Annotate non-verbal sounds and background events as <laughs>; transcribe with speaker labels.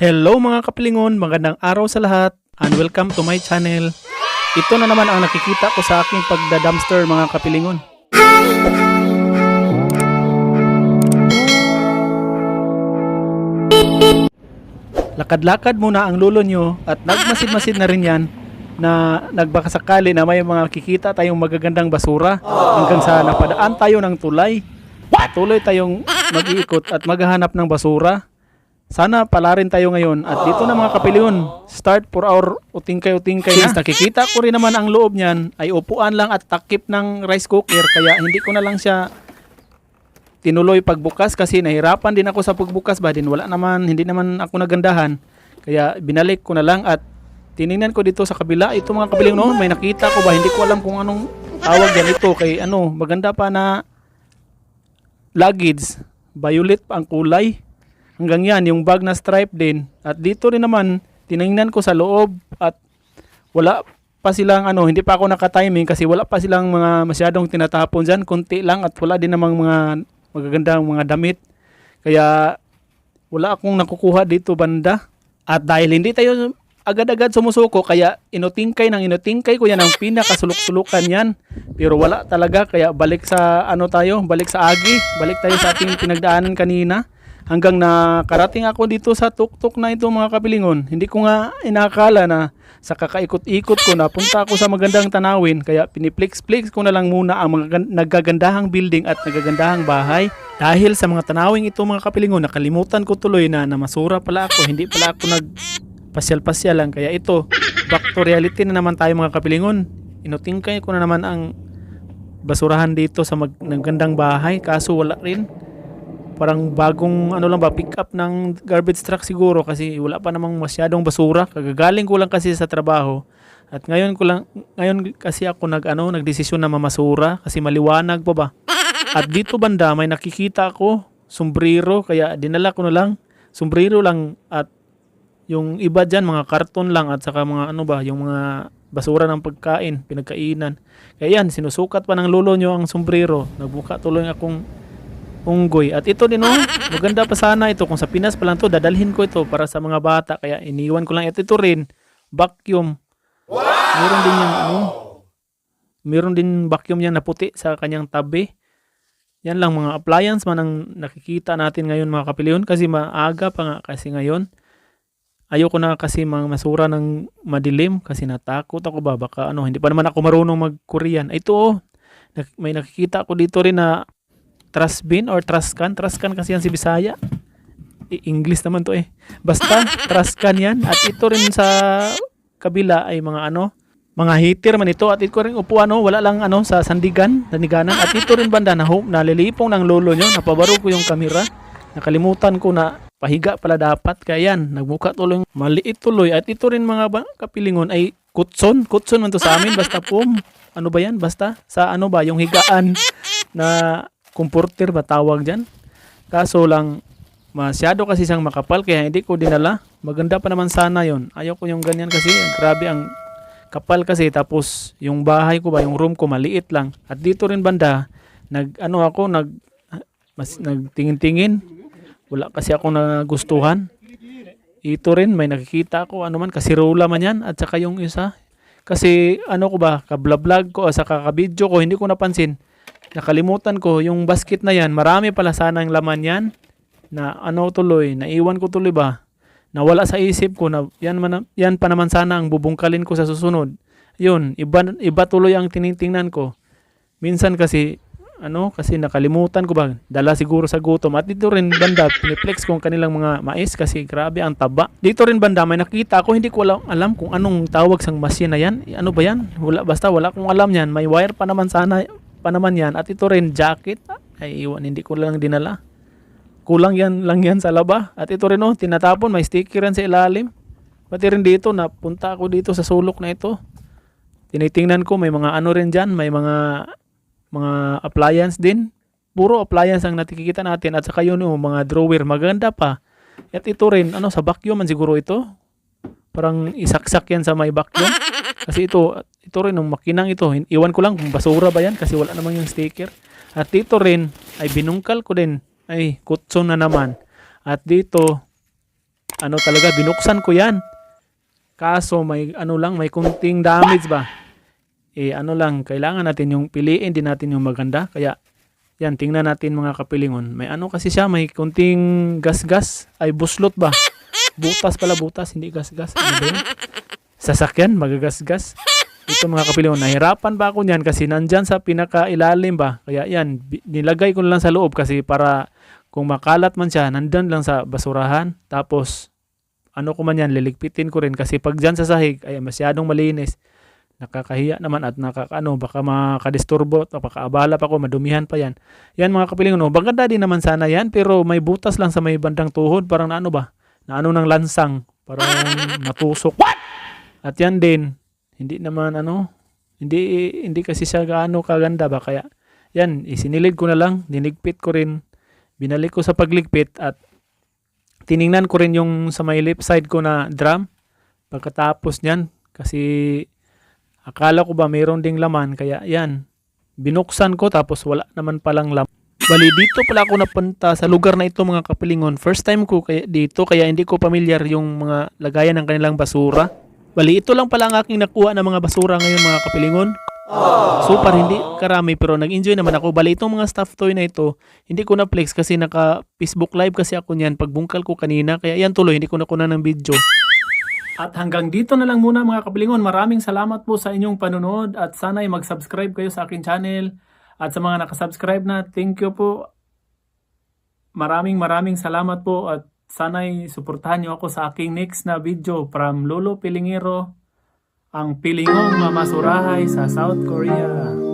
Speaker 1: Hello mga kapilingon, magandang araw sa lahat and welcome to my channel. Ito na naman ang nakikita ko sa aking pagda-dumpster mga kapilingon. Lakad-lakad muna ang lulo nyo at nagmasid-masid na rin yan na nagbakasakali na may mga kikita tayong magagandang basura hanggang sa napadaan tayo ng tulay. Patuloy tayong mag-iikot at maghahanap ng basura. Sana pala rin tayo ngayon. At dito na mga kapiliyon, start for our utingkay-utingkay na. Nakikita ko rin naman ang loob niyan. Ay upuan lang at takip ng rice cooker. Kaya hindi ko na lang siya tinuloy pagbukas kasi nahirapan din ako sa pagbukas. Ba din wala naman. Hindi naman ako nagandahan. Kaya binalik ko na lang at tiningnan ko dito sa kabila. Ito mga kabiling no may nakita ko ba? Hindi ko alam kung anong tawag yan. Ito kay ano maganda pa na luggage. Violet pa ang kulay hanggang yan yung bag na stripe din. At dito rin naman tiningnan ko sa loob at wala pa silang ano hindi pa ako naka-timing kasi wala pa silang mga masyadong tinatapon diyan konti lang at wala din namang mga magagandang mga damit. Kaya wala akong nakukuha dito banda. At dahil hindi tayo agad-agad sumusuko kaya inutingkay ng inutingkay ko yan ang pinakasulok-sulukan yan. Pero wala talaga kaya balik sa ano tayo balik sa agi balik tayo sa ating pinagdaanan kanina hanggang nakarating ako dito sa tuktok na ito mga kapilingon hindi ko nga inakala na sa kakaikot-ikot ko napunta ako sa magandang tanawin kaya piniplex-plex ko na lang muna ang mga gan- nagagandahang building at nagagandahang bahay. Dahil sa mga tanawing ito mga kapilingon nakalimutan ko tuloy na namasura pala ako hindi pala ako nag pasyal-pasyal lang. Kaya ito back to reality na naman tayo mga kapilingon inutingkay ko na naman ang basurahan dito sa mag- nagandang bahay kaso wala rin parang bagong ano lang ba pick up ng garbage truck siguro kasi wala pa namang masyadong basura. Kagagaling ko lang kasi sa trabaho. At ngayon ko lang ngayon kasi ako nag ano nagdesisyon na mamasura kasi maliwanag pa ba? At dito banda may nakikita ako sombrero kaya dinala ko na lang. Sombrero lang at yung iba dyan mga karton lang at saka mga ano ba yung mga basura ng pagkain pinagkainan. Kaya yan sinusukat pa ng lolo nyo ang sombrero. Nagbuka tuloy akong unggoy. At ito din oh, <laughs> maganda pa sana ito. Kung sa Pinas pa lang to, dadalhin ko ito para sa mga bata. Kaya iniwan ko lang ito. Ito rin, vacuum. Meron din yung ano, meron din vacuum yan na puti sa kanyang tabi. Yan lang mga appliance man ang nakikita natin ngayon mga kapiliyon kasi maaga pa nga kasi ngayon. Ayoko na kasi mga masura ng madilim kasi natakot ako ba baka ano hindi pa naman ako marunong mag-Korean. Ito oh, may nakikita ko dito rin na trash bin or trash can. Trash can kasi yan si Bisaya. English naman to eh. Basta trash can yan. At ito rin sa kabila ay mga ano, mga heater man ito. At ito rin upuan no, wala lang ano sa sandigan, sandiganan. At ito rin banda na home, nalilipong ng lolo nyo. Napabaro ko yung kamera. Nakalimutan ko na pahiga pala dapat. Kaya yan, nagbuka tuloy. Maliit tuloy. At ito rin mga kapilingon ay kutson. Kutson man to sa amin. Basta pum. Ano ba yan? Basta sa ano ba? Yung higaan na comforter ba tawag dyan. Kaso lang, masyado kasi siyang makapal kaya hindi ko dinala. Maganda pa naman sana yon. Ayaw ko yung ganyan kasi grabe ang kapal kasi tapos yung bahay ko ba yung room ko maliit lang. At dito rin banda nag ano ako nag mas nagtingin-tingin. Wala kasi ako nagustuhan. Ito rin may nakikita ako ano man kasi rola man yan at saka yung isa kasi ano ko ba kabla-vlog ko o sa kakabidyo ko hindi ko napansin nakalimutan ko yung basket na yan marami pala sana ang laman yan na ano tuloy naiwan ko tuloy ba? Nawala sa isip ko na yan, man, yan pa naman sana ang bubungkalin ko sa susunod. Yun iba, iba tuloy ang tinitingnan ko. Minsan kasi ano kasi nakalimutan ko ba? Dala siguro sa gutom. At dito rin banda piniplex kong kanilang mga mais kasi grabe ang taba. Dito rin banda may nakita ako hindi ko alam, kung anong tawag sang machine na yan. Ano ba yan? Wala basta wala kong alam yan. May wire pa naman sana pa naman yan. At ito rin jacket. Ay iwan hindi ko lang dinala. Kulang yan lang yan sa laba. At ito rin oh tinatapon. May sticker yan sa ilalim. Pati rin dito napunta ako dito sa sulok na ito. Tinitingnan ko may mga ano rin dyan. May mga mga appliance din. Puro appliance ang nakikita natin. At saka yun oh, mga drawer. Maganda pa. At ito rin ano sa vacuum man siguro ito parang isaksak yan sa may vacuum kasi ito ito rin ng makinang ito iwan ko lang kung basura ba yan kasi wala namang yung sticker at dito rin ay binungkal ko din ay kutson na naman at dito ano talaga, binuksan ko yan. Kaso may ano lang, may kunting damage ba? Eh ano lang, kailangan natin yung piliin din natin yung maganda. Kaya yan, tingnan natin mga kapilingon. May ano kasi siya, may kunting gas-gas. Ay, buslot ba? Butas pala, butas, hindi gas-gas. Ano ba yun? Sasakyan, magagas-gas. Ito mga kapilingon, nahirapan ba ako niyan kasi nandyan sa pinakailalim ba? Kaya yan, nilagay ko lang sa loob kasi para kung makalat man siya, nandyan lang sa basurahan. Tapos, ano ko man yan, liligpitin ko rin kasi pag dyan sa sahig, ay masyadong malinis. Nakakahiya naman at nakakaano, baka makadisturbo, o makaabala pa ako, madumihan pa yan. Yan mga kapilingon, oh, maganda din naman sana yan, pero may butas lang sa may bandang tuhod, parang na ano ba? Na ano ng lansang, parang <laughs> natusok. At yan din, hindi naman ano, hindi hindi kasi siya gaano kaganda ba kaya yan, isinilid ko na lang, dinigpit ko rin, binalik ko sa pagligpit at tiningnan ko rin yung sa may left side ko na drum. Pagkatapos niyan, kasi akala ko ba mayroon ding laman, kaya yan, binuksan ko tapos wala naman palang laman. Bali, dito pala ako napunta sa lugar na ito mga kapilingon. First time ko kaya dito, kaya hindi ko familiar yung mga lagayan ng kanilang basura. Bali, ito lang pala ang aking nakuha ng mga basura ngayon mga kapilingon. Super, hindi karami pero nag-enjoy naman ako. Bali, itong mga stuffed toy na ito, hindi ko na-flex kasi naka Facebook live kasi ako niyan pagbungkal ko kanina. Kaya yan tuloy, hindi ko na kuna ng video. At hanggang dito na lang muna mga kapilingon. Maraming salamat po sa inyong panonood at sana'y mag-subscribe kayo sa akin channel. At sa mga nakasubscribe na, thank you po. Maraming maraming salamat po at sana'y suportahan niyo ako sa aking next na video from Lolo Pilingero, ang Pilingong Mamasurahay sa South Korea.